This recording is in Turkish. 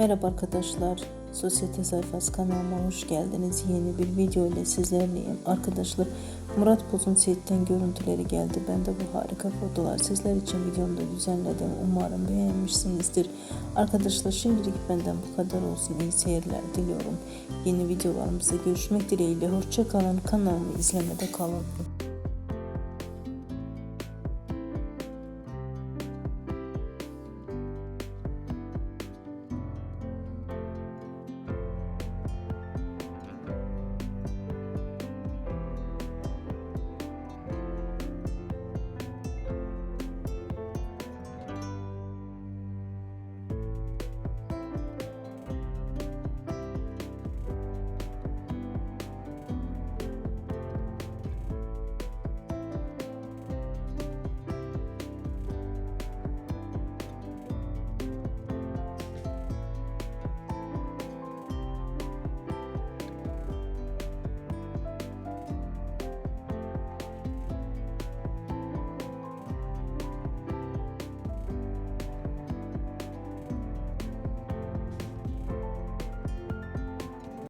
Merhaba arkadaşlar. Sosyete sayfası kanalıma hoş geldiniz. Yeni bir video ile sizlerleyim. Arkadaşlar Murat Boz'un setten görüntüleri geldi. Ben de bu harika fotolar sizler için videomda düzenledim. Umarım beğenmişsinizdir. Arkadaşlar şimdilik benden bu kadar olsun. İyi seyirler diliyorum. Yeni videolarımızda görüşmek dileğiyle. Hoşçakalın. Kanalımı izlemede kalın.